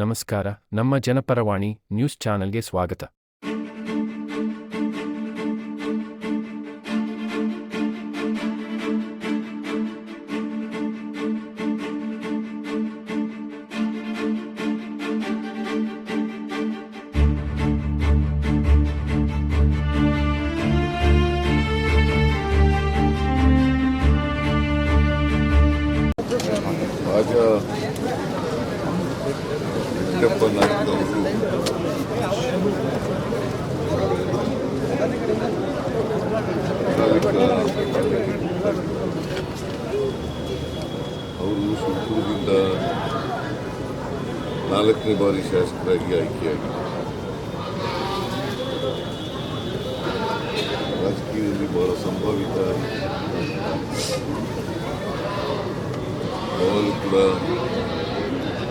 ನಮಸ್ಕಾರ ನಮ್ಮ ಜನಪರವಾಣಿ ನ್ಯೂಸ್ ಚಾನೆಲ್ಗೆ ಸ್ವಾಗತ. ಅವರು ಸುಲ್ಪುರದಿಂದ ನಾಲ್ಕನೇ ಬಾರಿ ಶಾಸಕರಾಗಿ ಆಯ್ಕೆಯಾಗಿದ್ದಾರೆ ರಾಜಕೀಯದಲ್ಲಿ ಬಹಳ ಸಂಭಾವಿತ ಅವರು ಕೂಡ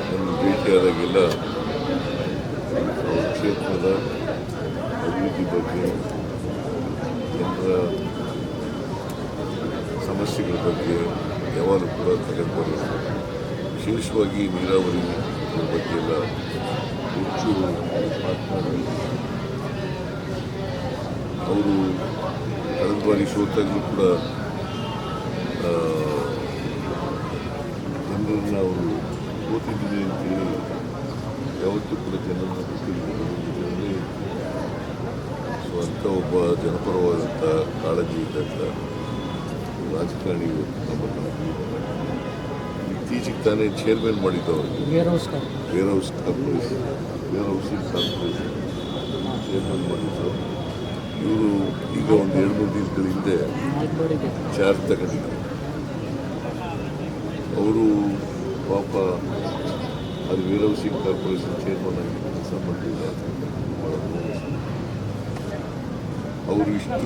ನನ್ನ ಭೇಟಿಯಾದಾಗೆಲ್ಲ ಕ್ಷೇತ್ರದ ಅಭಿವೃದ್ಧಿ ಬಗ್ಗೆ ಜನರ ಸಮಸ್ಯೆಗಳ ಬಗ್ಗೆ ಯಾವಾಗಲೂ ಕೂಡ ತಲೆಬರು ವಿಶೇಷವಾಗಿ ನೀರಾವರಿ ಬಗ್ಗೆ ಎಲ್ಲ ಹೆಚ್ಚು ಅವರು ಕಳೆದ ಬಾರಿ ಸೋತಾಗಲೂ ಕೂಡ ಜನರನ್ನು ಅವರು ಓದಿದ್ದೀನಿ ಅಂತೇಳಿ ಯಾವತ್ತೂ ಕೂಡ ಜನರನ್ನು ಸೊ ಅಂಥ ಒಬ್ಬ ಜನಪರವಾದಂಥ ಕಾಳಜಿ ಇದ್ದಂಥ ರಾಜಕಾರಣಿ. ಇತ್ತೀಚೆಗೆ ತಾನೇ ಚೇರ್ಮನ್ ಮಾಡಿದ್ದವರು ವೇರ್ ಹೌಸ್ ಕರ್ warehouse corporation warehousing corporation chairman ಮಾಡಿದ್ದು ಇವರು ಈಗ ಒಂದು ಎರಡು ಮೂರು ದಿನಗಳ ಹಿಂದೆ ಚಾರ್ಜ್ ತಗೊಂಡಿದ್ದಾರೆ ಅವರು ಪಾಪ ಅದು ವೀರವ್ ಸಿಂಗ್ ಕಾರ್ಪೊರೇಷನ್ ಚೇರ್ಮನ್ ಆಗಿ ಕೆಲಸ ಅವರು ಇಷ್ಟು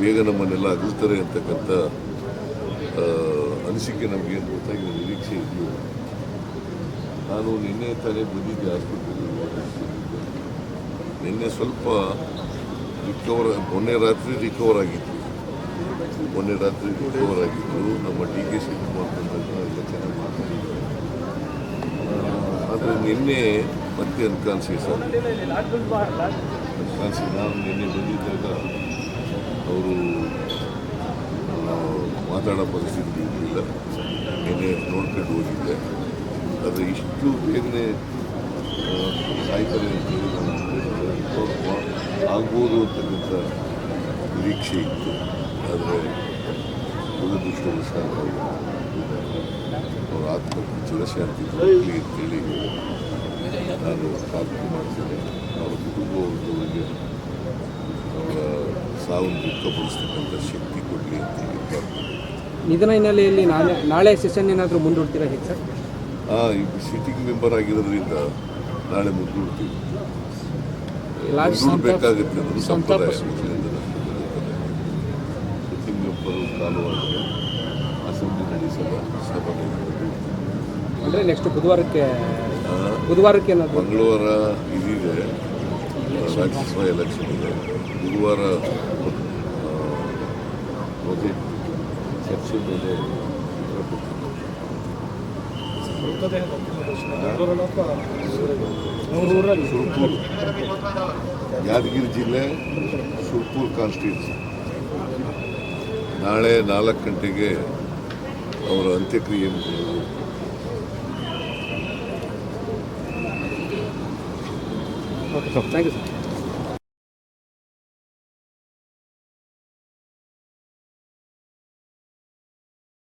ಬೇಗ ನಮ್ಮನ್ನೆಲ್ಲ ಅಗಲ್ತಾರೆ ಅಂತಕ್ಕಂಥ ಅನಿಸಿಕೆ ನಮಗೇನು ಗೊತ್ತಾಗಿರೋ ನಿರೀಕ್ಷೆ ಇದೆಯೋ? ನಾನು ನಿನ್ನೆ ತಾನೇ ಬಂದಿದ್ದೆ ಆಸ್ಪತ್ರೆಗೆ. ನಿನ್ನೆ ಸ್ವಲ್ಪ ರಿಕವರ್ ಮೊನ್ನೆ ರಾತ್ರಿ ರಿಕವರ್ ಆಗಿತ್ತು. ಮೊನ್ನೆ ರಾತ್ರಿ ರಿಕವರ್ ಆಗಿತ್ತು. ನಮ್ಮ ಡಿ ಕೆ ಶಿವಕುಮಾರ್ ಬಂದಾಗ ಎಲ್ಲ ಚೆನ್ನಾಗಿ ನಿನ್ನೆ ಮತ್ತೆ ಅನ್ಕಾನ್ಸಿಯಸ್ ಅನ್ಕಾನ್ಸಿ ನಾನು ನಿನ್ನೆ ಬಂದಿದ್ದಾಗ ಅವರು ಮಾತಾಡೋ ಪರಿಸ್ಥಿತಿ ಇರಲಿಲ್ಲ. ನಿನ್ನೆ ನೋಡ್ಕೊಂಡು ಹೋಗಿದ್ದೆ. ಆದರೆ ಇಷ್ಟು ಬೇಗನೆ ಸಾಯ್ತಾರೆ ಅಂತೇಳಿ ನಾನು ಆಗ್ಬೋದು ಅಂತಕ್ಕಂಥ ನಿರೀಕ್ಷೆ ಇತ್ತು. ಆದರೆ ದುರದೃಷ್ಟವಶ ಅವರು ರಾತ್ರಿ ನಾನು ಪ್ರಾರ್ಥನೆ ಮಾಡ್ತೇನೆ. ಅವರ ಕುಟುಂಬವರಿಗೆ ಅವರ ಸಾವನ್ನು ದುಃಖಪಡಿಸ್ತಕ್ಕಂಥ ಶಕ್ತಿ ಕೊಡಲಿ ಅಂತೇಳಿ ಪ್ರಾರ್ಥನೆ ನಿಧನ ಹಿನ್ನೆಲೆಯಲ್ಲಿ ನಾಳೆ ನಾಳೆ ಸೆಷನ್ ಏನಾದರೂ ಮುಂದೂಡ್ತೀರಾ ಹೇಗೆ ಸರ್? ಹಾಂ ಈಗ ಸಿಟ್ಟಿಂಗ್ ಮೆಂಬರ್ ಆಗಿರೋದ್ರಿಂದ ನಾಳೆ ಮುಂದೂಡ್ತೀವಿ. ಮುಂದೂಡಬೇಕಾಗುತ್ತೆ ಸಂಪ್ರದಾಯ ಸಿಟ್ಟಿಂಗ್ ಮೆಂಬರು ಕಾಲುವಾಗೆ ಅಸೆಂಬ್ಲಿ ನಡೆಸಲ್ಲ ಸಭೆ ಅಂದರೆ ನೆಕ್ಸ್ಟ್ ಬುಧವಾರಕ್ಕೆ ಬುಧವಾರಕ್ಕೆ ಏನಾದರೂ? ಮಂಗಳವಾರ ಇದಿದೆ. ರಾಜ್ಯಸಭಾ ಎಲೆಕ್ಷನ್ ಇದೆ. ಗುರುವಾರ ಬಜೆಟ್ ಚರ್ಚೆ ಮೇಲೆ ಸುರ್ಪುರ್. ಯಾದಗಿರಿ ಜಿಲ್ಲೆ ಸುರ್ಪುರ್ ಕಾನ್ಸ್ಟಿಟ್ಯೂನ್ಸಿ ನಾಳೆ ನಾಲ್ಕು ಗಂಟೆಗೆ ಅವರ ಅಂತ್ಯಕ್ರಿಯೆ ಮುಗಿಯೋದು ಸರ್ ಥ್ಯಾಂಕ್ ಯು ಸರ್